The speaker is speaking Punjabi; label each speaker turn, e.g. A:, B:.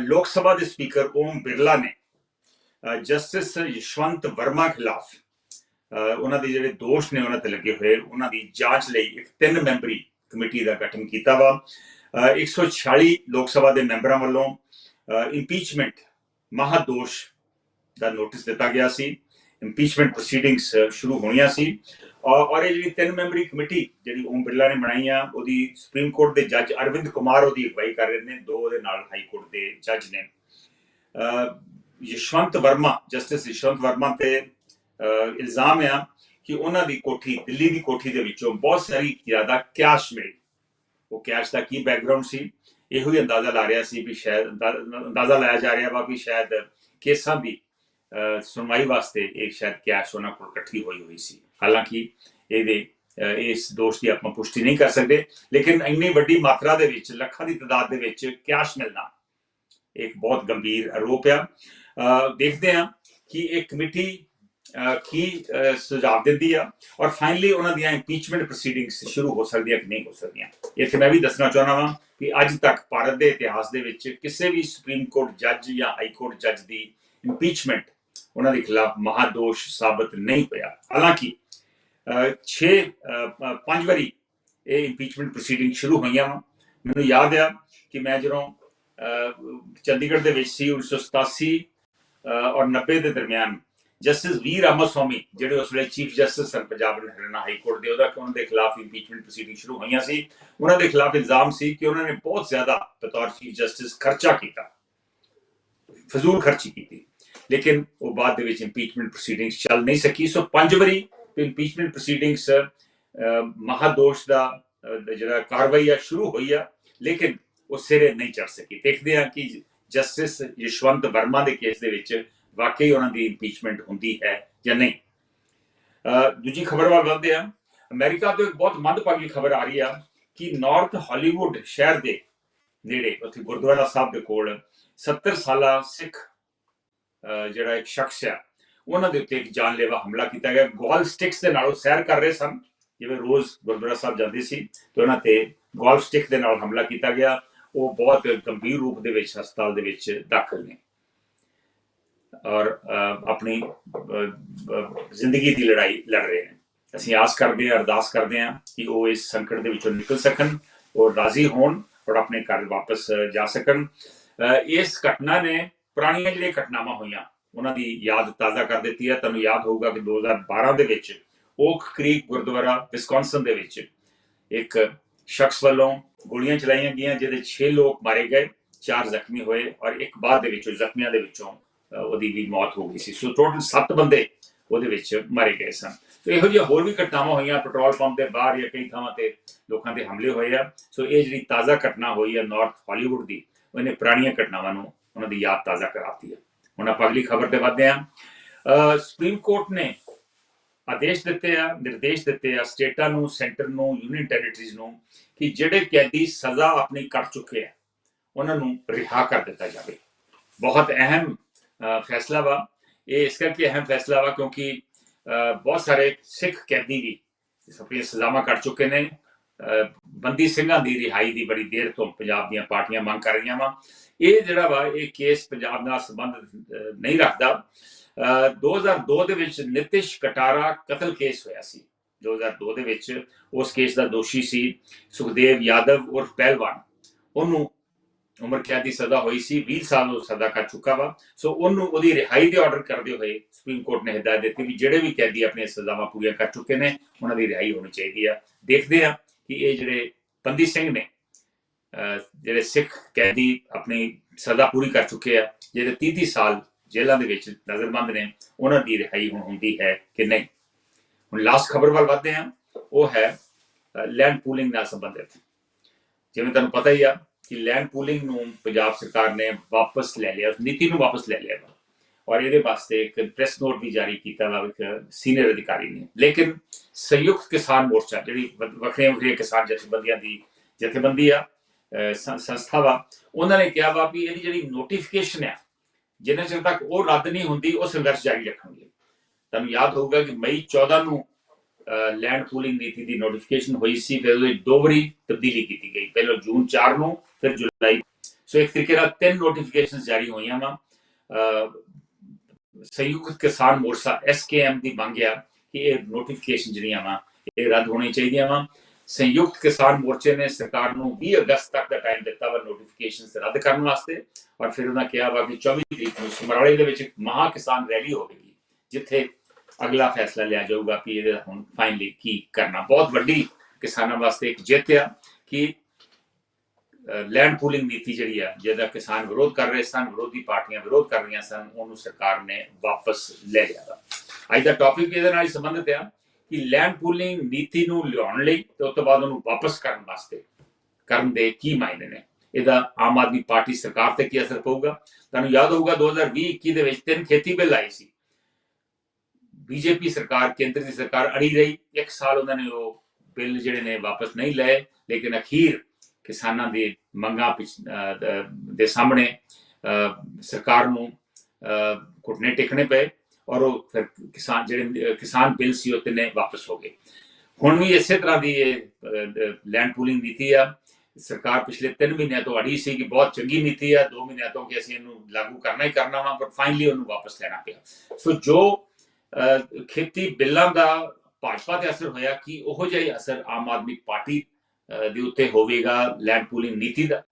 A: ਲੋਕ ਸਭਾ ਦੇ ਸਪੀਕਰ ਓਮ ਬਿਰਲਾ ਨੇ ਜਸਟਿਸ ਯਸ਼ਵੰਤ ਵਰਮਾ ਖਿਲਾਫ ਉਹਨਾਂ ਦੇ ਜਿਹੜੇ ਦੋਸ਼ ਨੇ ਉਹਨਾਂ ਤੇ ਲੱਗੇ ਹੋਏ ਉਹਨਾਂ ਦੀ ਜਾਂਚ ਲਈ ਇੱਕ ਤਿੰਨ ਮੈਂਬਰੀ ਕਮੇਟੀ ਦਾ ਗਠਨ ਕੀਤਾ ਵਾ। ਅ, 146 ਲੋਕ ਸਭਾ ਦੇ ਮੈਂਬਰਾਂ ਵੱਲੋਂ ਇੰਪੀਚਮੈਂਟ ਮਹਾਦੋਸ਼ ਦਾ ਨੋਟਿਸ ਦਿੱਤਾ ਗਿਆ ਸੀ। ਇੰਪੀਚਮੈਂਟ ਪ੍ਰੋਸੀਡਿੰਗਸ uh, ਸ਼ੁਰੂ ਹੋਣੀਆਂ ਸੀ। ਔਰ ਔਰ ਇਹ ਜਿਹੜੀ ਤਿੰਨ ਮੈਂਬਰੀ ਕਮੇਟੀ ਜਿਹੜੀ ਓਮ ਬਿਰਲਾ ਨੇ ਬਣਾਈ ਆ, ਉਹਦੀ ਸੁਪਰੀਮ ਕੋਰਟ ਦੇ ਜੱਜ ਅਰਵਿੰਦ ਕੁਮਾਰ ਉਹਦੀ ਅਗਵਾਈ ਕਰ ਰਹੇ ਨੇ, ਦੋ ਉਹਦੇ ਨਾਲ ਹਾਈ ਕੋਰਟ ਦੇ ਜੱਜ ਨੇ। ਯਸ਼ਵੰਤ ਵਰਮਾ, ਜਸਟਿਸ ਯਸ਼ਵੰਤ ਵਰਮਾ ਤੇ ਇਲਜ਼ਾਮ ਆ ਕਿ ਉਹਨਾਂ ਦੀ ਕੋਠੀ, ਦਿੱਲੀ ਦੀ ਕੋਠੀ ਦੇ ਵਿੱਚੋਂ ਬਹੁਤ ਸਾਰੀ ਜ਼ਿਆਦਾ ਕੈਸ਼ ਮਿਲੀ। ਉਹ ਕੈਸ਼ ਦਾ ਕੀ ਬੈਕਗ੍ਰਾਉਂਡ ਸੀ? ਇਹੋ ਹੀ ਅੰਦਾਜ਼ਾ ਲਾ ਰਿਹਾ ਸੀ ਵੀ ਸ਼ਾਇਦ ਅੰਦਾਜ਼ਾ ਲਾਇਆ ਜਾ ਰਿਹਾ ਵਾ ਵੀ ਸ਼ਾਇਦ ਕੇਸਾਂ ਦੀ ਸੁਣਵਾਈ ਵਾਸਤੇ ਇਹ ਸ਼ਾਇਦ ਕੈਸ਼ ਉਹਨਾਂ ਕੋਲ ਇਕੱਠੀ ਹੋਈ ਹੋਈ ਸੀ ਹਾਲਾਂਕਿ ਇਹਦੇ ਇਸ ਦੋਸ਼ ਦੀ ਆਪਾਂ ਪੁਸ਼ਟੀ ਨਹੀਂ ਕਰ ਸਕਦੇ ਲੇਕਿਨ ਇੰਨੀ ਵੱਡੀ ਮਾਤਰਾ ਦੇ ਵਿੱਚ ਲੱਖਾਂ ਦੀ ਤਾਦਾਦ ਦੇ ਵਿੱਚ ਕੈਸ਼ ਮਿਲਣਾ ਇੱਕ ਬਹੁਤ ਗੰਭੀਰ ਆਰੋਪ ਆ ਦੇਖਦੇ ਹਾਂ ਕਿ ਇਹ ਕਮੇਟੀ ਕੀ ਸੁਝਾਅ ਦਿੰਦੀ ਆ ਔਰ ਫਾਈਨਲੀ ਉਹਨਾਂ ਦੀਆਂ ਇੰਪੀਚਮੈਂਟ ਪ੍ਰੋਸੀਡਿੰਗਸ ਸ਼ੁਰੂ ਹੋ ਸਕਦੀਆਂ ਕਿ ਨਹੀਂ ਹੋ ਸਕਦੀਆਂ ਇੱਥੇ ਮੈਂ ਵੀ ਦੱਸਣਾ ਚਾਹੁੰਦਾ ਵਾਂ ਕਿ ਅੱਜ ਤੱਕ ਭਾਰਤ ਦੇ ਇਤਿਹਾਸ ਦੇ ਵਿੱਚ ਕਿਸੇ ਵੀ ਸੁਪਰੀਮ ਕੋਰਟ ਜੱਜ ਜਾਂ ਹਾਈ ਕੋਰਟ ਜੱਜ ਦੀ ਇੰਪੀਚਮੈਂਟ ਉਹਨਾਂ ਦੇ ਖਿਲਾਫ ਮਹਾਦੋਸ਼ ਸਾਬਤ ਨਹੀਂ ਹੋਇਆ। ਹਾਲਾਂਕਿ 6 ਪੰਜ ਵਾਰੀ ਇਹ ਇੰਪੀਚਮੈਂਟ ਪ੍ਰੋਸੀਡਿੰਗ ਸ਼ੁਰੂ ਹੋਈਆਂ ਮੈਨੂੰ ਯਾਦ ਆ ਕਿ ਮੈਂ ਜਦੋਂ ਅਹ, ਚੰਡੀਗੜ੍ਹ ਦੇ ਵਿੱਚ ਸੀ 1987 ਅਹ, ਔਰ 90 ਦੇ ਦਰਮਿਆਨ ਜਸਟਿਸ ਵੀ ਰਾਮਾਸਵਾਮੀ ਜਿਹੜੇ ਉਸ ਵੇਲੇ chief justice son Punjab and Haryana high court ਦੇ ਉਹਦਾ ਉਹਨਾਂ ਦੇ ਖਿਲਾਫ ਇੰਪੀਚਮੈਂਟ ਪ੍ਰੋਸੀਡਿੰਗ ਸ਼ੁਰੂ ਹੋਈਆਂ ਸੀ। ਉਹਨਾਂ ਦੇ ਖਿਲਾਫ ਇਲਜ਼ਾਮ ਸੀ ਕਿ ਉਹਨਾਂ ਨੇ ਬਹੁਤ ਜ਼ਿਆਦਾ ਬਤੌਰ ਚੀਫ ਜਸਟਿਸ ਖਰਚਾ ਕੀਤਾ ਫਜ਼ੂਲ ਖਰਚੀ ਕੀਤੀ। ਲੇਕਿਨ ਉਹ ਬਾਅਦ ਦੇ ਵਿੱਚ ਇੰਪੀਚਮੈਂਟ ਪ੍ਰੋਸੀਡਿੰਗਸ ਚੱਲ ਨਹੀਂ ਸਕੀ। ਸੋ ਪੰਜ ਵਾਰੀ ਇੰਪੀਚਮੈਂਟ ਪ੍ਰੋਸੀਡਿੰਗਸ ਮਹਾਦੋਸ਼ ਦਾ ਜਿਹੜਾ ਕਾਰਵਾਈ ਆ, ਸ਼ੁਰੂ ਹੋਈ ਆ, ਲੇਕਿਨ ਉਹ ਸਿਰੇ ਨਹੀਂ ਚੜ ਸਕੀ। ਦੇਖਦੇ ਆ ਕਿ ਜਸਟਿਸ ਯਸ਼ਵੰਤ ਵਰਮਾ ਦੇ ਕੇਸ ਦੇ ਵਿੱਚ ਵਾਕਈ ਉਹਨਾਂ ਦੀ ਇੰਪੀਚਮੈਂਟ ਹੁੰਦੀ ਹੈ ਜਾਂ ਨਹੀਂ। ਦੂਜੀ ਖਬਰ ਵੱਲ ਵਧਦੇ ਆ ਅਮਰੀਕਾ ਤੋਂ ਇੱਕ ਬਹੁਤ ਮੰਦਭਾਗੀ ਖਬਰ ਆ ਰਹੀ ਆ ਕਿ ਨਾਰਥ ਹਾਲੀਵੁੱਡ ਸ਼ਹਿਰ ਦੇ ਨੇੜੇ, ਉੱਥੇ ਗੁਰਦੁਆਰਾ ਸਾਹਿਬ ਦੇ ਕੋਲ 70 ਸਾਲਾ ਸਿੱਖ ਜਿਹੜਾ ਇੱਕ ਸ਼ਖਸ ਆ ਉਹਨਾਂ ਦੇ ਉੱਤੇ ਇੱਕ ਜਾਨਲੇਵਾ ਹਮਲਾ ਕੀਤਾ ਗਿਆ। ਗੋਲ ਸਟਿਕਸ ਦੇ ਨਾਲ ਉਹ ਸੈਰ ਕਰ ਰਹੇ ਸਨ। ਜਿਵੇਂ ਰੋਜ਼ ਗੁਰਦੁਆਰਾ ਸਾਹਿਬ ਜਾਂਦੇ ਸੀ ਤੇ ਉਹਨਾਂ ਤੇ ਗੋਲ ਸਟਿਕ ਦੇ ਨਾਲ ਹਮਲਾ ਕੀਤਾ ਗਿਆ। ਉਹ ਬਹੁਤ ਗੰਭੀਰ ਰੂਪ ਦੇ ਵਿੱਚ ਹਸਪਤਾਲ ਦੇ ਵਿੱਚ ਦਾਖਲ ਨੇ। ਔਰ ਅਹ, ਆਪਣੀ ਅਹ, ਜ਼ਿੰਦਗੀ ਦੀ ਲੜਾਈ ਲੜ ਰਹੇ ਨੇ। ਅਸੀਂ ਆਸ ਕਰਦੇ ਹਾਂ ਅਰਦਾਸ ਕਰਦੇ ਹਾਂ ਕਿ ਉਹ ਇਸ ਸੰਕਟ ਦੇ ਵਿੱਚੋਂ ਨਿਕਲ ਸਕਣ ਔਰ ਰਾਜ਼ੀ ਹੋਣ ਔਰ ਆਪਣੇ ਘਰ ਵਾਪਸ ਜਾ ਸਕਣ। ਅਹ, ਇਸ ਘਟਨਾ ਨੇ ਪੁਰਾਣੀਆਂ ਜਿਹੜੀਆਂ ਘਟਨਾਵਾਂ ਹੋਈਆਂ, ਉਹਨਾਂ ਦੀ ਯਾਦ ਤਾਜ਼ਾ ਕਰ ਦਿੱਤੀ ਹੈ। ਤੁਹਾਨੂੰ ਯਾਦ ਹੋਊਗਾ ਕਿ 2012 ਦੇ ਵਿੱਚ ਓਕ ਕ੍ਰੀਕ ਗੁਰਦੁਆਰਾ ਵਿਸਕੌਨਸਨ ਦੇ ਵਿੱਚ ਇੱਕ ਸ਼ਖਸ ਵੱਲੋਂ ਗੋਲੀਆਂ ਚਲਾਈਆਂ ਗਈਆਂ, ਜਿਹਦੇ 6 ਲੋਕ ਮਾਰੇ ਗਏ 4 ਜ਼ਖਮੀ ਹੋਏ ਔਰ ਇੱਕ ਬਾਅਦ ਦੇ ਵਿੱਚੋਂ, ਜ਼ਖਮੀਆਂ ਦੇ ਵਿੱਚੋਂ ਉਹਦੀ ਵੀ ਮੌਤ ਹੋ ਗਈ ਸੀ। ਸੋ ਟੋਟਲ 7 ਬੰਦੇ ਉਹਦੇ ਵਿੱਚ ਮਾਰੇ ਗਏ ਸਨ। ਸੋ ਇਹੋ ਜਿਹੀਆਂ ਹੋਰ ਵੀ ਘਟਨਾਵਾਂ ਹੋਈਆਂ, ਪੈਟਰੋਲ ਪੰਪ ਦੇ ਬਾਹਰ ਜਾਂ ਕਈ ਥਾਵਾਂ ਤੇ ਲੋਕਾਂ ਦੇ ਹਮਲੇ ਹੋਏ ਆ। ਸੋ ਇਹ ਜਿਹੜੀ ਤਾਜ਼ਾ ਘਟਨਾ ਹੋਈ ਹੈ ਨਾਰਥ ਹਾਲੀਵੁੱਡ ਦੀ, ਉਹਨੇ ਪੁਰਾਣੀਆਂ ਘਟਨਾਵਾਂ ਨੂੰ ਉਹਨਾਂ ਦੀ ਯਾਦ ਤਾਜ਼ਾ ਕਰਾਤੀ ਹੈ। ਹੁਣ ਆਪਾਂ ਅਗਲੀ ਖਬਰ ਤੇ ਵਧਦੇ ਹਾਂ। ਸੁਪਰੀਮ ਕੋਰਟ ਨੇ ਆਦੇਸ਼ ਦਿੱਤੇ ਆ, ਨਿਰਦੇਸ਼ ਦਿੱਤੇ ਆ ਸਟੇਟਾਂ ਨੂੰ, ਸੈਂਟਰ ਨੂੰ, ਯੂਨੀਅਨ ਟੈਰੀਟਰੀਜ਼ ਨੂੰ ਕਿ ਜਿਹੜੇ ਕੈਦੀ ਸਜ਼ਾ ਆਪਣੀ ਕਰ ਚੁੱਕੇ ਆ, ਉਹਨਾਂ ਨੂੰ ਰਿਹਾ ਕਰ ਦਿੱਤਾ ਜਾਵੇ। ਬਹੁਤ ਅਹਿਮ ਫੈਸਲਾ ਵਾ। ਇਹ ਇਸ ਕਰਕੇ ਅਹਿਮ ਫੈਸਲਾ ਵਾ ਕਿਉਂਕਿ ਬਹੁਤ ਸਾਰੇ ਸਿੱਖ ਕੈਦੀ ਵੀ ਆਪਣੀਆਂ ਸਜ਼ਾਵਾਂ ਕੱਟ ਚੁੱਕੇ ਨੇ। ਬੰਦੀ ਸਿੰਘਾਂ ਦੀ ਰਿਹਾਈ ਦੀ ਬੜੀ ਦੇਰ ਤੋਂ ਪੰਜਾਬ ਦੀਆਂ ਪਾਰਟੀਆਂ ਮੰਗ ਕਰ ਰਹੀਆਂ ਵਾ। ਇਹ ਜਿਹੜਾ ਵਾ, ਇਹ ਕੇਸ ਪੰਜਾਬ ਨਾਲ ਸੰਬੰਧ ਨਹੀਂ ਰੱਖਦਾ। ਅਹ 2002 ਦੇ ਵਿੱਚ ਨਿਤਿਸ਼ ਕਟਾਰਾ ਕਤਲ ਕੇਸ ਹੋਇਆ ਸੀ। 2002 ਦੇ ਵਿੱਚ ਉਸ ਕੇਸ ਦਾ ਦੋਸ਼ੀ ਸੀ ਸੁਖਦੇਵ ਯਾਦਵ ਉਰਫ ਪਹਿਲਵਾਨ। ਉਹਨੂੰ ਉਮਰ ਕੈਦ ਦੀ ਸਜ਼ਾ ਹੋਈ ਸੀ 20 ਸਾਲ ਉਹ ਸਜ਼ਾ ਕਰ ਚੁੱਕਾ ਵਾ। ਸੋ ਉਹਨੂੰ ਉਹਦੀ ਰਿਹਾਈ ਦੇ ਆਰਡਰ ਕਰਦੇ ਹੋਏ ਸੁਪਰੀਮ ਕੋਰਟ ਨੇ ਹਦਾਇਤ ਦਿੱਤੀ ਵੀ ਜਿਹੜੇ ਵੀ ਕੈਦੀ ਆਪਣੀਆਂ ਸਜ਼ਾਵਾਂ ਪੂਰੀਆਂ ਕਰ ਚੁੱਕੇ ਨੇ, ਉਹਨਾਂ ਦੀ ਰਿਹਾਈ ਹੋਣੀ ਚਾਹੀਦੀ ਆ। ਦੇਖਦੇ ਆ ਕਿ ਇਹ ਜਿਹੜੇ ਬੰਦੀ ਸਿੰਘ ਨੇ ਜਿਹੜੇ ਸਿੱਖ ਕੈਦੀ ਆਪਣੀ ਸਜ਼ਾ ਪੂਰੀ ਕਰ ਚੁੱਕੇ ਆ, ਜਿਹੜੇ 30 30 ਸਾਲ ਜੇਲ੍ਹਾਂ ਦੇ ਵਿੱਚ ਨਜ਼ਰਬੰਦ ਨੇ, ਉਹਨਾਂ ਦੀ ਰਿਹਾਈ ਹੁਣ ਹੁੰਦੀ ਹੈ ਕਿ ਨਹੀਂ? ਹੁਣ ਲਾਸਟ ਖਬਰ ਵੱਲ ਵਧਦੇ ਹਾਂ, ਉਹ ਹੈ ਲੈਂਡ ਪੂਲਿੰਗ ਨਾਲ ਸੰਬੰਧਿਤ। ਜਿਵੇਂ ਤੁਹਾਨੂੰ ਪਤਾ ਹੀ ਆ ਕਿ ਲੈਂਡ ਪੂਲਿੰਗ ਨੂੰ ਪੰਜਾਬ ਸਰਕਾਰ ਨੇ ਵਾਪਸ ਲੈ ਲਿਆ ਨੀਤੀ ਨੂੰ ਵਾਪਸ ਲੈ ਲਿਆ। ਵਾ ਔਰ ਇਹਦੇ ਵਾਸਤੇ ਇੱਕ ਪ੍ਰੈਸ ਨੋਟ ਵੀ ਜਾਰੀ ਕੀਤਾ ਵਾ ਇੱਕ ਸੀਨੀਅਰ ਅਧਿਕਾਰੀ ਨੇ। ਲੇਕਿਨ ਸੰਯੁਕਤ ਕਿਸਾਨ ਮੋਰਚਾ, ਜਿਹੜੀ ਵੱਖਰੇ ਵੱਖਰੇ ਕਿਸਾਨ ਜਥੇਬੰਦੀਆਂ ਦੀ ਜਥੇਬੰਦੀ ਆ ਸੰਸਥਾ ਵਾ, ਉਹਨਾਂ ਨੇ ਕਿਹਾ ਵਾ ਵੀ ਇਹਦੀ ਜਿਹੜੀ ਨੋਟੀਫਿਕੇਸ਼ਨ ਆ, ਜਿੰਨੇ ਚਿਰ ਤੱਕ ਉਹ ਰੱਦ ਨਹੀਂ ਹੁੰਦੀ, ਉਹ ਸੰਘਰਸ਼ ਜਾਰੀ ਰੱਖਣਗੇ। ਤੁਹਾਨੂੰ ਯਾਦ ਹੋਊਗਾ ਕਿ ਮਈ 14 ਨੂੰ ਲੈਂਡ ਪੂਲਿੰਗ ਨੀਤੀ ਦੀ ਨੋਟੀਫਿਕੇਸ਼ਨ ਹੋਈ ਸੀ, ਫਿਰ ਉਹਦੇ ਦੋ ਵਾਰੀ ਤਬਦੀਲੀ ਕੀਤੀ ਗਈ। ਪਹਿਲਾਂ ਜੂਨ 4 ਨੂੰ, ਫਿਰ ਜੁਲਾਈ। ਸੋ ਇੱਕ ਤਰੀਕੇ ਨਾਲ ਤਿੰਨ ਨੋਟੀਫਿਕੇਸ਼ਨਸ ਜਾਰੀ ਹੋਈਆਂ ਵਾ। ਸੰਯੁਕਤ ਕਿਸਾਨ ਮੋਰਚਾ ਐਸਕੇਐਮ ਦੀ ਮੰਗ ਆ ਕਿ ਇਹ ਨੋਟੀਫਿਕੇਸ਼ਨ ਜਿਹੜੀਆਂ ਵਾ, ਇਹ ਰੱਦ ਹੋਣੀ ਚਾਹੀਦੀਆਂ ਵਾ। ਸੰਯੁਕਤ ਕਿਸਾਨ ਮੋਰਚੇ ਨੇ ਸਰਕਾਰ ਨੂੰ 20 ਅਗਸਤ ਤੱਕ ਦਾ ਟਾਈਮ ਦਿੱਤਾ ਵਾ ਨੋਟੀਫਿਕੇਸ਼ਨਸ ਰੱਦ ਕਰਨ ਵਾਸਤੇ ਔਰ ਫਿਰ ਉਹਨਾਂ ਕਿਹਾ ਵਾ ਕਿ 24 ਤਰੀਕ ਨੂੰ ਸਮਰਾਲੇ ਦੇ ਵਿੱਚ ਇੱਕ ਮਹਾ ਕਿਸਾਨ ਰੈਲੀ ਹੋਵੇਗੀ, ਜਿੱਥੇ ਅਗਲਾ ਫੈਸਲਾ ਲਿਆ ਜਾਊਗਾ ਕਿ ਇਹਦਾ ਹੁਣ ਫਾਈਨਲੀ ਕੀ ਕਰਨਾ। ਬਹੁਤ ਵੱਡੀ ਕਿਸਾਨਾਂ ਵਾਸਤੇ ਇੱਕ ਜਿੱਤ ਆ ਕਿ ਲੈਂਡ ਪੂਲਿੰਗ ਨੀਤੀ ਜਿਹੜੀ ਆ, ਜਿਹਦਾ ਕਿਸਾਨ ਵਿਰੋਧ ਕਰ ਰਹੇ ਸਨ, ਵਿਰੋਧੀ ਪਾਰਟੀਆਂ ਵਿਰੋਧ ਕਰ ਰਹੀਆਂ ਸਨ, ਉਹਨੂੰ ਸਰਕਾਰ ਨੇ ਵਾਪਸ ਲੈ ਲਿਆ ਅੱਜ ਦਾ ਟੌਪਿਕ ਇਹਦੇ ਨਾਲ ਸੰਬੰਧਿਤ ਆ ਕਿ ਲੈਂਡ ਪੂਲਿੰਗ ਨੀਤੀ ਨੂੰ ਲਿਆਉਣ ਲਈ ਤੇ ਉਸ ਤੋਂ ਬਾਅਦ ਉਹਨੂੰ ਵਾਪਸ ਕਰਨ ਵਾਸਤੇ ਕਰਨ ਦੇ ਕੀ ਮਾਇਨੇ ਨੇ? ਇਹਦਾ ਆਮ ਆਦਮੀ ਪਾਰਟੀ ਸਰਕਾਰ ਤੇ ਕੀ ਅਸਰ ਪਊਗਾ? ਤੁਹਾਨੂੰ ਯਾਦ ਹੋਊਗਾ 2020-21 ਦੇ ਵਿੱਚ ਤਿੰਨ ਖੇਤੀ ਬਿੱਲ ਆਏ ਸੀ। ਬੀਜੇਪੀ ਸਰਕਾਰ, ਕੇਂਦਰ ਦੀ ਸਰਕਾਰ ਅੜੀ ਰਹੀ। ਇੱਕ ਸਾਲ ਉਹਨਾਂ ਨੇ ਉਹ ਬਿੱਲ ਜਿਹੜੇ ਨੇ ਵਾਪਸ ਨਹੀਂ ਲਏ, ਲੇਕਿਨ ਅਖੀਰ ਕਿਸਾਨਾਂ ਦੀ ਮੰਗਾਂ ਦੇ ਸਾਹਮਣੇ ਸਰਕਾਰ ਨੂੰ ਅਹ ਟੇਕਣੇ ਪਏ ਔਰ ਉਹ ਫਿਰ ਕਿਸਾਨ ਜਿਹੜੇ ਕਿਸਾਨ ਬਿੱਲ ਸੀ ਉਹ ਤਿੰਨੇ ਵਾਪਸ ਹੋ ਗਏ। ਹੁਣ ਵੀ ਇਸੇ ਤਰ੍ਹਾਂ ਦੀ ਇਹ ਲੈਂਡ ਪੂਲਿੰਗ ਨੀਤੀ ਆ। ਸਰਕਾਰ ਪਿਛਲੇ 3 ਮਹੀਨਿਆਂ ਤੋਂ ਅੜੀ ਸੀ ਕਿ ਬਹੁਤ ਚੰਗੀ ਨੀਤੀ ਆ। 2 ਮਹੀਨਿਆਂ ਤੋਂ ਕਿ ਅਸੀਂ ਇਹਨੂੰ ਲਾਗੂ ਕਰਨਾ ਹੀ ਕਰਨਾ ਵਾ ਪਰ ਫਾਈਨਲੀ ਉਹਨੂੰ ਵਾਪਸ ਲੈਣਾ ਪਿਆ। ਸੋ ਜੋ ਅਹ, ਖੇਤੀ ਬਿੱਲਾਂ ਦਾ ਭਾਜਪਾ ਤੇ ਅਸਰ ਹੋਇਆ ਕਿ ਉਹੋ ਜਿਹਾ ਹੀ ਅਸਰ ਆਮ ਆਦਮੀ ਪਾਰਟੀ ਦੇ ਉੱਤੇ ਹੋਵੇਗਾ ਲੈਂਡ ਪੂਲਿੰਗ ਨੀਤੀ ਦਾ।